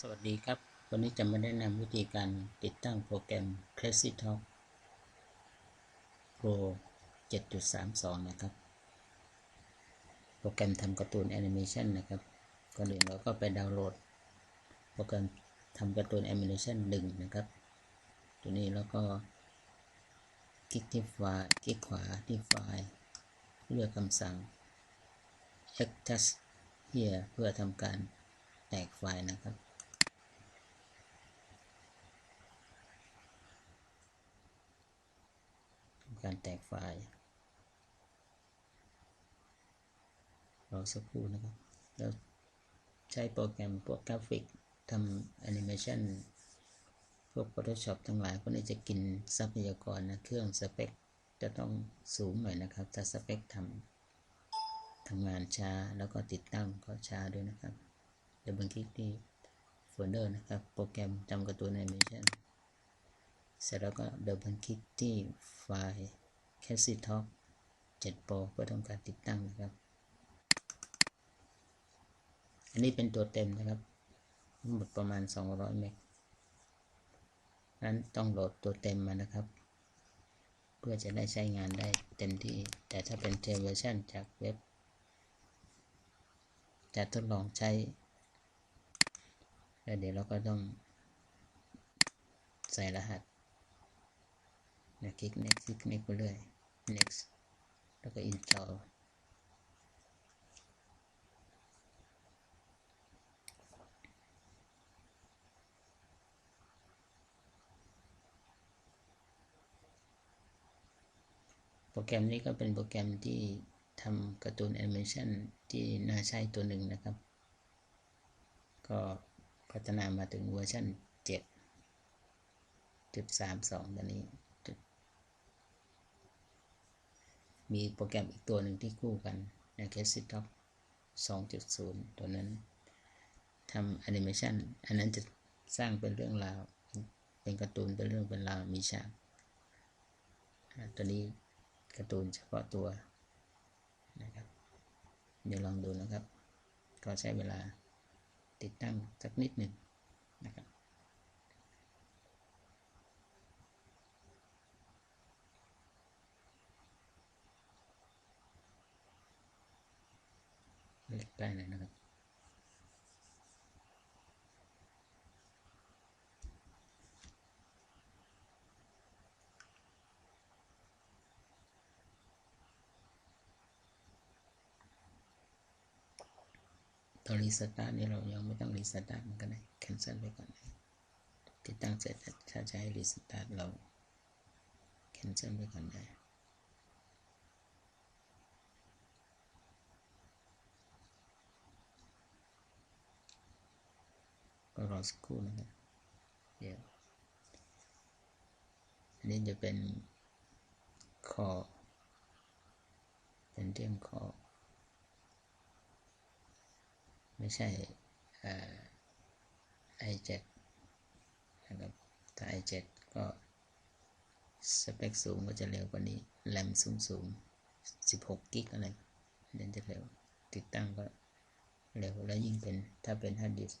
สวัสดีครับ วันนี้จะมาแนะนำวิธีการติดตั้งโปรแกรม Crazy Talk Pro 7.32 นะครับ โปรแกรมทำการ์ตูนแอนิเมชันนะครับ ก่อนอื่นเราก็ไปดาวน์โหลด โปรแกรมทำการ์ตูนแอนิเมชัน1นะครับ ตัวนี้แล้วก็ คลิกที่ไฟล์คลิกขวาที่ไฟล์เลือกคำสั่ง extract here เพื่อทำการแตกไฟล์นะครับ การแตกไฟล์รอสักครู่นะครับแล้วใช้โปรแกรมพวกกราฟิกทำแอนิเมชันพวก Photoshop ทั้งหลายพวกนี้จะกินทรัพยากรนะ เครื่องสเปคจะต้องสูงหน่อยนะครับ ถ้าสเปคทำทำงานช้าแล้วก็ติดตั้งก็ช้าด้วยนะครับเดี๋ยวบังคลิกที่โฟลเดอร์นะครับ โปรแกรมทำกร์ตูนแอนิเมชัน เสร็จแล้วก็เดินบันคลิกที่ไฟล์ c a s i Talk 7 Pro เพื่อทำการติดตั้งนะครับ อันนี้เป็นตัวเต็มนะครับหมดประมาณ 200 เมกนั้นต้องโหลดตัวเต็มมานะครับ เพื่อจะได้ใช้งานได้เต็มที่ แต่ถ้าเป็นเทเวอร์ชันจากเว็บ จะทดลองใช้ แล้วเดี๋ยวเราก็ต้องใส่รหัส นะคลิก next คลิก next ไปเรื่อย next แล้วก็ install โปรแกรมนี้ก็เป็นโปรแกรมที่ทำการ์ตูนแอนิเมชันที่น่าใช้ตัวหนึ่งนะครับ ก็พัฒนามาถึงเวอร์ชัน7 3.32ตอนนี้ มีโปรแกรมอีกตัวหนึ่งที่คู่กันใน c a s e t o p 2.0 ตัวนั้นทำแอนิเมชันอันนั้นจะสร้างเป็นเรื่องราว เป็นการ์ตูนเป็นเรื่องเป็นราวมีฉากตัวนี้การ์ตูนเฉพาะตัวนะครับเดี๋ยวลองดูนะครับ ก็ใช้เวลาติดตั้งสักนิดหนึ่งนะครับ ได้เลยนะครับ ตอนรีสตาร์ทนี่เรายังไม่ต้องรีสตาร์ทมันก็ได้แคนเซิลไปก่อนติดตั้งเสร็จถ้าจะให้รีสตาร์ทเราแคนเซิลไปก่อนได้ ก็รอสักครู่นะครับเดี๋ยวอันนี้จะเป็นคอเป็นเทียมคอไม่ใช่ไอเจ็ดนะครับถ้าไอเจ็ดก็สเปคสูงก็จะเร็วกว่านี้ แรมสูงสูง16 กิกอะไรเด่นจะเร็ว ติดตั้งก็เร็ว แล้วยิ่งเป็นถ้าเป็นฮาร์ดดิสก์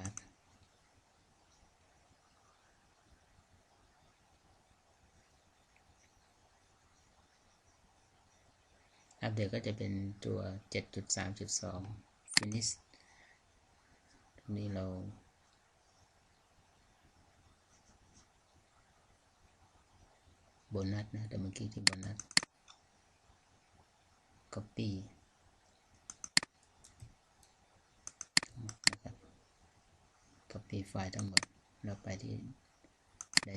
าร์ทอัปเดตก็จะเป็นตัว 7.3.2 finish ตรงนี้เราโบนัสนะแต่เมื่อกี้ที่โบนัส copy นะครับ copy ไฟล์ทั้งหมดแล้วไปที่ได้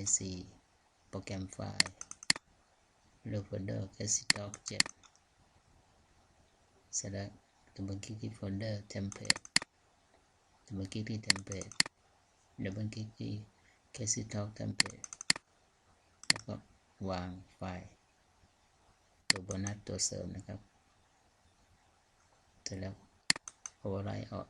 4โปรแกรมไฟล์เลือกโฟลเดอร์ c a s i t o k 7เสร็จแล้วดับเบิลคลิกที่โฟลเดอร์ template ดับเบิลคลิกที่ template ดับเบิลคลิกที่ Casey Talk template แล้วก็วางไฟล์ตัวโบนัสตัวเสริมนะครับ เสร็จแล้ว override ออก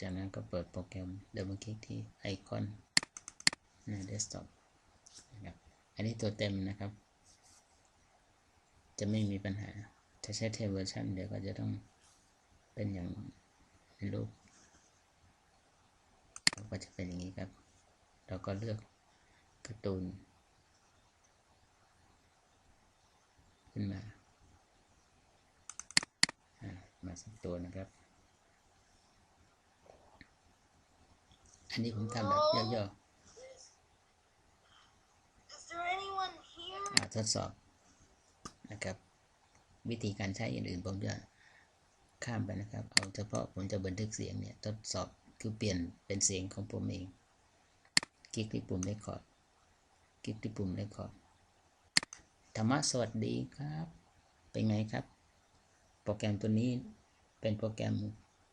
จากนั้นก็เปิดโปรแกรมดับเบิลคลิกที่ไอคอนในเดสก์ท็อปนะครับ อันนี้ตัวเต็มนะครับ จะไม่มีปัญหา ถ้าใช้เทเวอร์ชันเดี๋ยวก็จะต้องเป็นอย่างในรูปก็จะเป็นอย่างนี้ครับ เราก็เลือกการ์ตูน ขึ้นมาอ่ามาสักตัวนะครับ อันนี้ผมทำแบบย่อ Is there anyone here? ๆอ่าทดสอบนะครับ วิธีการใช้อย่างอื่นผมจะข้ามไปนะครับ เอาเฉพาะผมจะบันทึกเสียงเนี่ยทดสอบคือเปลี่ยนเป็นเสียงของผมเอง คลิกที่ปุ่ม Record คลิกที่ปุ่ม Record ธรรมะสวัสดีครับ เป็นไงครับ โปรแกรมตัวนี้เป็นโปรแกรม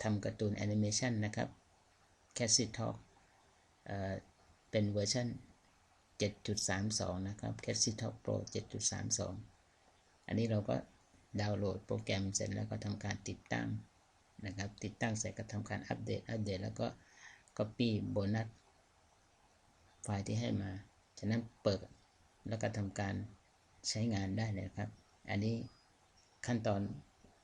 ทำการ์ตูนแอนิเมชันนะครับ c a s s i t Talk เป็นเวอร์ชัน7.32 นะครับ c a s s i Talk Pro 7.32 อันนี้เราก็ดาวน์โหลดโปรแกรมเสร็จแล้วก็ทำการติดตั้งนะครับ ติดตั้งเสร็จก็ทำการอัปเดต อัปเดตแล้วก็ Copy โบนัสไฟล์ที่ให้มา ฉะนั้นเปิดแล้วก็ทำการใช้งานได้เลยครับ อันนี้ขั้นตอน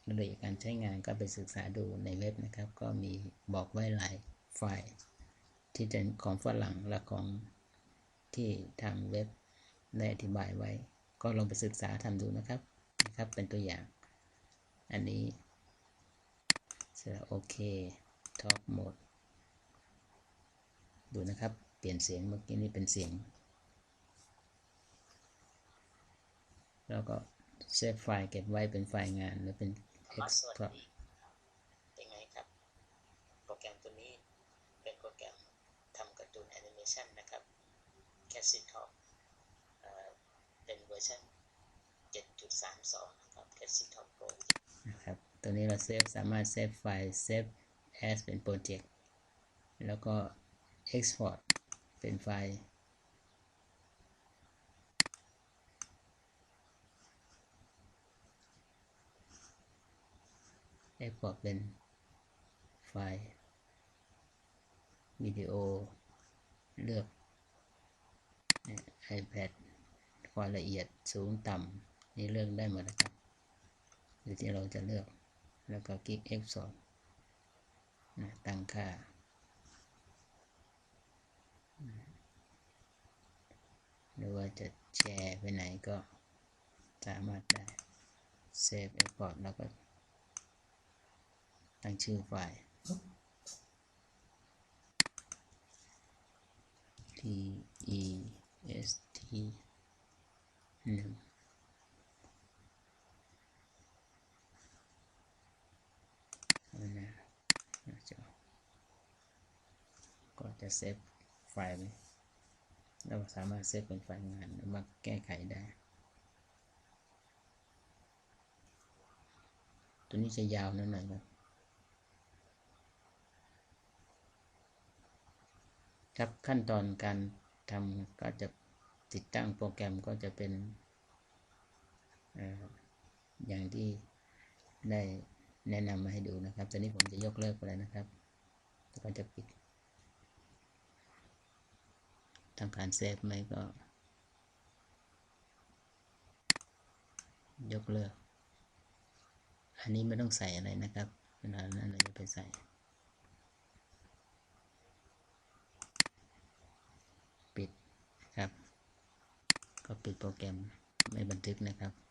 รายละเอียดการใช้งานก็ไปศึกษาดูในเว็บนะครับ ก็มีบอกไว้หลายไฟล์ ที่เป็นของฝรั่งและของที่ทางเว็บได้อธิบายไว้ ก็ลองไปศึกษาทำดูนะครับนะครับ เป็นตัวอย่าง อันนี้เสร็จโอเค Talk Mode ดูนะครับ เปลี่ยนเสียงเมื่อกี้นี่เป็นเสียง แล้วก็เซฟไฟล์เก็บไว้เป็นไฟล์งานหรือเป็น Export เป็นไงครับ โปรแกรมตัวนี้เป็นโปรแกรมทำการ์ตูนแอนิเมชันนะครับ c a s s i t Talk เอ่อเป็นเวอร์ชัน7.32 นะครับ c a s s i Talk Pro นะครับ ตัวนี้เราเซฟสามารถเซฟไฟล์เซฟ as เป็นโปรเจกต์แล้วก็ export เป็นไฟล์ export เป็นไฟล์วิดีโอเลือก iPad ความละเอียดสูงต่ำนี่เลือกได้หมดนะครับหรือที่เราจะเลือกแล้วก็คลิก Export นะตั้งค่า หรือว่าจะแชร์ไปไหนก็สามารถได้ Save Export แล้วก็ ตั้งชื่อไฟล์ T E S T หนึ่งนะจอก็จะเซฟไฟล์ไว้เราสามารถเซฟเป็นไฟล์งานมาแก้ไขได้ ตัวนี้จะยาวนิดหน่อยครับครับขั้นตอนการทำก็จะ ติดตั้งโปรแกรมก็จะเป็นเอ่ออย่างที่ได้แนะนำมาให้ดูนะครับ ตอนนี้ผมจะยกเลิกไปแล้วนะครับแล้วก็จะปิดทำการเซฟไหมก็ ยกเลิก อันนี้ไม่ต้องใส่อะไรนะครับ เวลานั้นเราจะไปใส่ ปิดครับ ก็ปิดโปรแกรมไม่บันทึกนะครับ